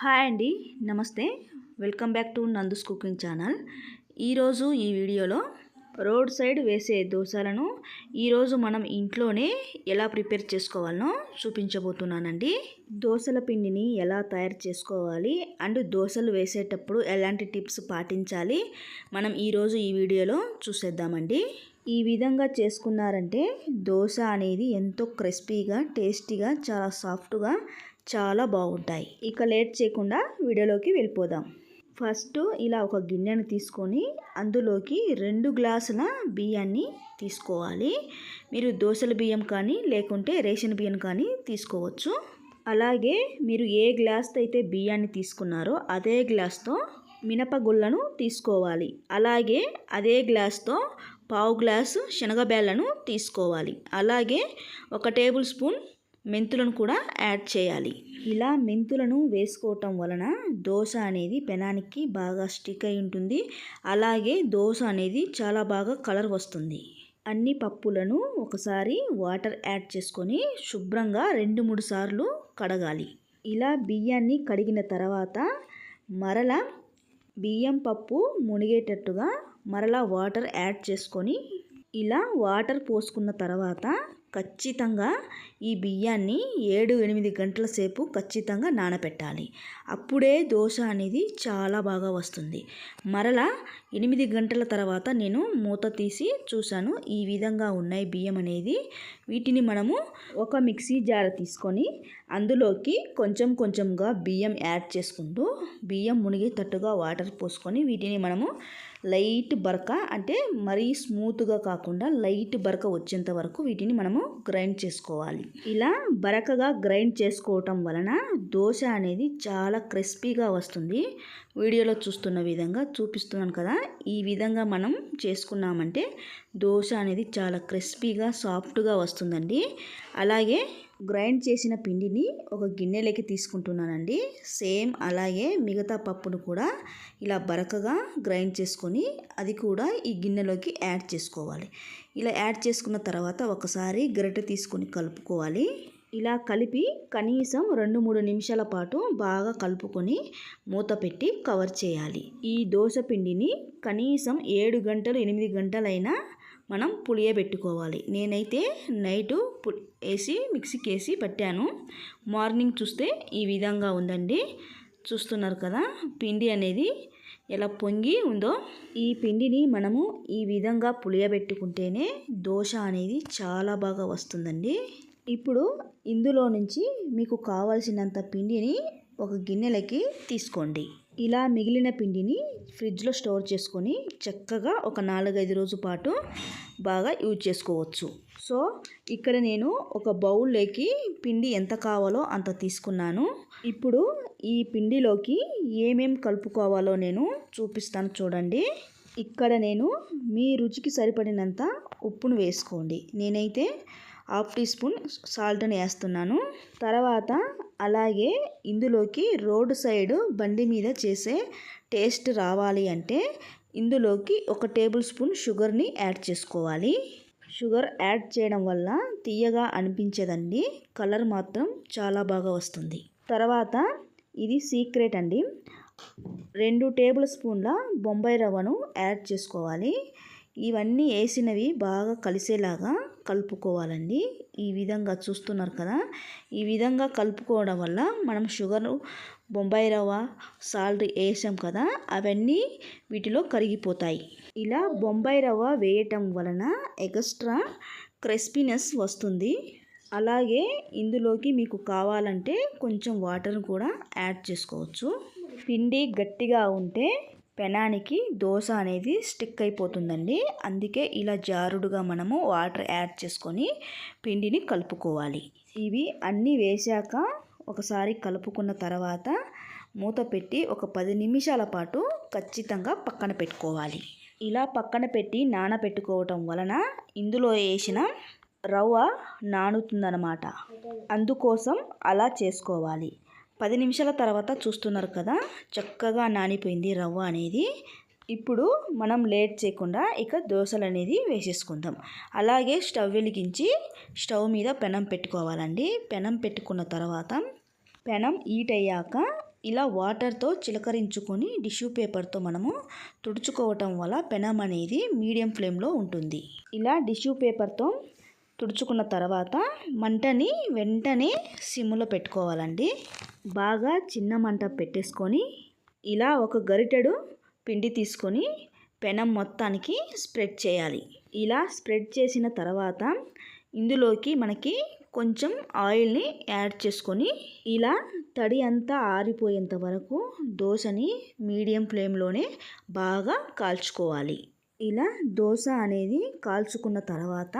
Hi అండి నమస్తే. Welcome back to Nandu's cooking channel. ఈరోజు ఈ వీడియోలో రోడ్ సైడ్ వేసే దోశలను ఈరోజు మనం ఇంట్లోనే ఎలా ప్రిపేర్ చేసుకోవాలనో చూపించబోతున్నానండి. దోశల పిండిని ఎలా తయారు చేసుకోవాలి అండ్ దోశలు వేసేటప్పుడు ఎలాంటి టిప్స్ పాటించాలి మనం ఈరోజు ఈ వీడియోలో చూసేద్దామండి. ఈ విధంగా చేసుకున్నారంటే దోశ అనేది ఎంతో క్రిస్పీగా టేస్టీగా చాలా సాఫ్ట్గా చాలా బాగుంటాయి. ఇక లేట్ చేయకుండా వీడియోలోకి వెళ్ళిపోదాం. ఫస్ట్ ఇలా ఒక గిన్నెను తీసుకొని అందులోకి రెండు గ్లాసుల బియ్యాన్ని తీసుకోవాలి. మీరు దోశల బియ్యం కానీ లేకుంటే రేషన్ బియ్యం కానీ తీసుకోవచ్చు. అలాగే మీరు ఏ గ్లాస్తో అయితే బియ్యాన్ని తీసుకున్నారో అదే గ్లాస్తో మినపగుళ్ళను తీసుకోవాలి. అలాగే అదే గ్లాస్తో పావు గ్లాసు శనగబేళ్ళను తీసుకోవాలి. అలాగే ఒక టేబుల్ స్పూన్ మెంతులను కూడా యాడ్ చేయాలి. ఇలా మెంతులను వేసుకోవటం వలన దోశ అనేది పెనానికి బాగా స్టిక్ అయి ఉంటుంది. అలాగే దోశ అనేది చాలా బాగా కలర్ వస్తుంది. అన్ని పప్పులను ఒకసారి వాటర్ యాడ్ చేసుకొని శుభ్రంగా రెండు మూడు సార్లు కడగాలి. ఇలా బియ్యాన్ని కడిగిన తర్వాత మరల బియ్యం పప్పు మునిగేటట్టుగా మరలా వాటర్ యాడ్ చేసుకొని ఇలా వాటర్ పోసుకున్న తర్వాత ఖచ్చితంగా ఈ బియ్యాన్ని ఏడు ఎనిమిది గంటల సేపు ఖచ్చితంగా నానబెట్టాలి అప్పుడే దోశ అనేది చాలా బాగా వస్తుంది. మరలా ఎనిమిది గంటల తర్వాత నేను మూత తీసి చూశాను. ఈ విధంగా ఉన్నాయి బియ్యం అనేది. వీటిని మనము ఒక మిక్సీ జార్ తీసుకొని అందులోకి కొంచెం కొంచెంగా బియ్యం యాడ్ చేసుకుంటూ బియ్యం మునిగేటట్టుగా వాటర్ పోసుకొని వీటిని మనము లైట్ బరక అంటే మరీ స్మూత్గా కాకుండా లైట్ బరక వచ్చేంత వరకు వీటిని మనము గ్రైండ్ చేసుకోవాలి. ఇలా బరకగా గ్రైండ్ చేసుకోవటం వలన దోశ అనేది చాలా క్రిస్పీగా వస్తుంది. వీడియోలో చూస్తున్న విధంగా చూపిస్తున్నాను కదా ఈ విధంగా మనం చేసుకున్నామంటే దోశ అనేది చాలా క్రిస్పీగా సాఫ్ట్గా వస్తుందండి. అలాగే గ్రైండ్ చేసిన పిండిని ఒక గిన్నెలోకి తీసుకుంటున్నానండి. సేమ్ అలాగే మిగతా పప్పును కూడా ఇలా బరకగా గ్రైండ్ చేసుకొని అది కూడా ఈ గిన్నెలోకి యాడ్ చేసుకోవాలి. ఇలా యాడ్ చేసుకున్న తర్వాత ఒకసారి గరిటె తీసుకొని కలుపుకోవాలి. ఇలా కలిపి కనీసం రెండు మూడు నిమిషాల పాటు బాగా కలుపుకొని మూత పెట్టి కవర్ చేయాలి. ఈ దోశ పిండిని కనీసం ఏడు గంటలు ఎనిమిది గంటలైనా మనం పులియబెట్టుకోవాలి నేనైతే నైటు వేసి మిక్సీకి వేసి పట్టాను. మార్నింగ్ చూస్తే ఈ విధంగా ఉందండి. చూస్తున్నారు కదా పిండి అనేది ఎలా పొంగి ఉందో. ఈ పిండిని మనము ఈ విధంగా పులియబెట్టుకుంటేనే దోశ అనేది చాలా బాగా వస్తుందండి. ఇప్పుడు ఇందులో నుంచి మీకు కావాల్సినంత పిండిని ఒక గిన్నెలకి తీసుకోండి. ఇలా మిగిలిన పిండిని ఫ్రిడ్జ్లో స్టోర్ చేసుకొని చక్కగా ఒక నాలుగైదు రోజు పాటు బాగా యూజ్ చేసుకోవచ్చు. సో ఇక్కడ నేను ఒక బౌల్లోకి పిండి ఎంత కావాలో అంత తీసుకున్నాను. ఇప్పుడు ఈ పిండిలోకి ఏమేం కలుపుకోవాలో నేను చూపిస్తాను చూడండి. ఇక్కడ నేను మీ రుచికి సరిపడినంత ఉప్పును వేసుకోండి. నేనైతే హాఫ్ టీ స్పూన్ సాల్ట్ని వేస్తున్నాను. తర్వాత అలాగే ఇందులోకి రోడ్ సైడ్ బండి మీద చేసే టేస్ట్ రావాలి అంటే ఇందులోకి ఒక టేబుల్ స్పూన్ షుగర్ని యాడ్ చేసుకోవాలి. షుగర్ యాడ్ చేయడం వల్ల తీయగా అనిపించదండి. కలర్ మాత్రం చాలా బాగా వస్తుంది. తర్వాత ఇది సీక్రెట్ అండి. రెండు టేబుల్ స్పూన్ల బొంబాయి రవ్వను యాడ్ చేసుకోవాలి. ఇవన్నీ వేసినవి బాగా కలిసేలాగా కలుపుకోవాలండి. ఈ విధంగా చూస్తున్నారు కదా ఈ విధంగా కలుపుకోవడం వల్ల మనం షుగర్ బొంబాయి రవ్వ సాల్ట్ వేసాం కదా అవన్నీ వీటిలో కరిగిపోతాయి. ఇలా బొంబాయి రవ్వ వేయటం వలన ఎక్స్ట్రా క్రిస్పీనెస్ వస్తుంది. అలాగే ఇందులోకి మీకు కావాలంటే కొంచెం వాటర్ కూడా యాడ్ చేసుకోవచ్చు. పిండి గట్టిగా ఉంటే పెనానికి దోశ అనేది స్టిక్ అయిపోతుందండి. అందుకే ఇలా జారుడుగా మనము వాటర్ యాడ్ చేసుకొని పిండిని కలుపుకోవాలి. ఇవి అన్నీ వేశాక ఒకసారి కలుపుకున్న తర్వాత మూత పెట్టి ఒక పది నిమిషాల పాటు ఖచ్చితంగా పక్కన పెట్టుకోవాలి. ఇలా పక్కన పెట్టి నానబెట్టుకోవటం వలన ఇందులో వేసిన రవ్వ నానుతుందన్నమాట. అందుకోసం అలా చేసుకోవాలి. పది నిమిషాల తర్వాత చూస్తున్నారు కదా చక్కగా నానిపోయింది రవ్వ అనేది. ఇప్పుడు మనం లేట్ చేయకుండా ఇక దోశలు అనేది వేసేసుకుందాం. అలాగే స్టవ్ వెలిగించి స్టవ్ మీద పెనం పెట్టుకోవాలండి. పెనం పెట్టుకున్న తర్వాత పెనం హీట్ అయ్యాక ఇలా వాటర్తో చిలకరించుకొని టిష్యూ పేపర్తో మనము తుడుచుకోవటం వల్ల పెనం అనేది మీడియం ఫ్లేమ్లో ఉంటుంది. ఇలా టిష్యూ పేపర్తో తుడుచుకున్న తర్వాత మంటని వెంటనే సిమ్లో పెట్టుకోవాలండి. బాగా చిన్న మంట పెట్టేసుకొని ఇలా ఒక గరిటెడు పిండి తీసుకొని పెనం మొత్తానికి స్ప్రెడ్ చేయాలి. ఇలా స్ప్రెడ్ చేసిన తర్వాత ఇందులోకి మనకి కొంచెం ఆయిల్ని యాడ్ చేసుకొని ఇలా తడి అంతా ఆరిపోయేంత వరకు దోశని మీడియం ఫ్లేమ్లోనే బాగా కాల్చుకోవాలి. ఇలా దోశ అనేది కాల్చుకున్న తర్వాత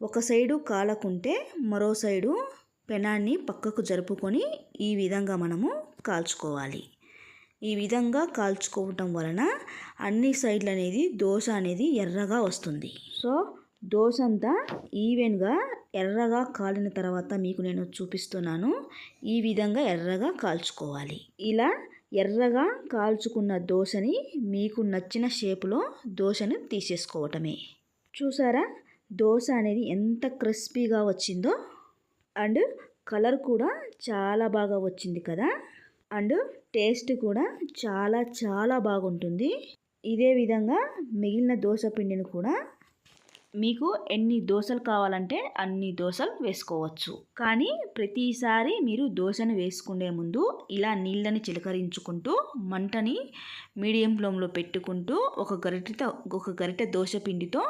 ఒక సైడు కాలకుంటే మరో సైడు పెనాన్ని పక్కకు జరుపుకొని ఈ విధంగా మనము కాల్చుకోవాలి. ఈ విధంగా కాల్చుకోవటం వలన అన్ని సైడ్లు అనేది దోశ అనేది ఎర్రగా వస్తుంది. సో దోశ అంతా ఈవెన్గా ఎర్రగా కాలిన తర్వాత మీకు నేను చూపిస్తున్నాను. ఈ విధంగా ఎర్రగా కాల్చుకోవాలి. ఇలా ఎర్రగా కాల్చుకున్న దోశని మీకు నచ్చిన షేపులో దోశను తీసేసుకోవటమే. చూసారా? దోశ అనేది ఎంత క్రిస్పీగా వచ్చిందో అండ్ కలర్ కూడా చాలా బాగా వచ్చింది కదా. అండ్ టేస్ట్ కూడా చాలా చాలా బాగుంటుంది. ఇదే విధంగా మిగిలిన దోశ పిండిని కూడా మీకు ఎన్ని దోశలు కావాలంటే అన్ని దోశలు వేసుకోవచ్చు. కానీ ప్రతిసారి మీరు దోశను వేసుకునే ముందు ఇలా నీళ్ళని చిలకరించుకుంటూ మంటని మీడియం ఫ్లేమ్లో పెట్టుకుంటూ ఒక గరిటతో ఒక గరిట దోశ పిండితో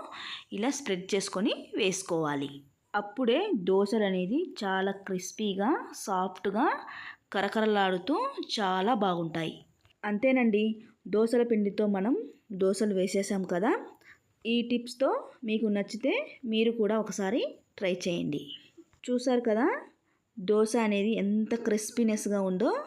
ఇలా స్ప్రెడ్ చేసుకొని వేసుకోవాలి. అప్పుడే దోశలు అనేది చాలా క్రిస్పీగా సాఫ్ట్గా కరకరలాడుతూ చాలా బాగుంటాయి. అంతేనండి దోశల పిండితో మనం దోశలు వేసేసాం కదా ఈ టిప్స్తో మీకు నచ్చితే మీరు కూడా ఒకసారి ట్రై చేయండి. చూసారు కదా? దోశ అనేది ఎంత క్రిస్పీనెస్గా ఉందో.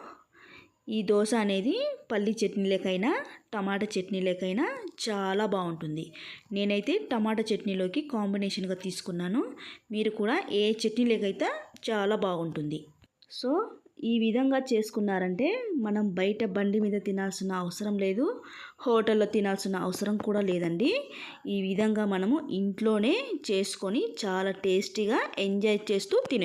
ఈ దోశ అనేది పల్లి చట్నీలకైనా టమాటా చట్నీలకైనా చాలా బాగుంటుంది. నేనైతే టమాటా చట్నీలోకి కాంబినేషన్గా తీసుకున్నాను. మీరు కూడా ఏ చట్నీలకైతే చాలా బాగుంటుంది. సో ఈ విధంగా చేసుకున్నారంటే మనం బయట బండి మీద తినాల్సిన అవసరం లేదు హోటల్లో తినాల్సిన అవసరం కూడా లేదండి. ఈ విధంగా మనము ఇంట్లోనే చేసుకొని చాలా టేస్టీగా ఎంజాయ్ చేస్తూ తినే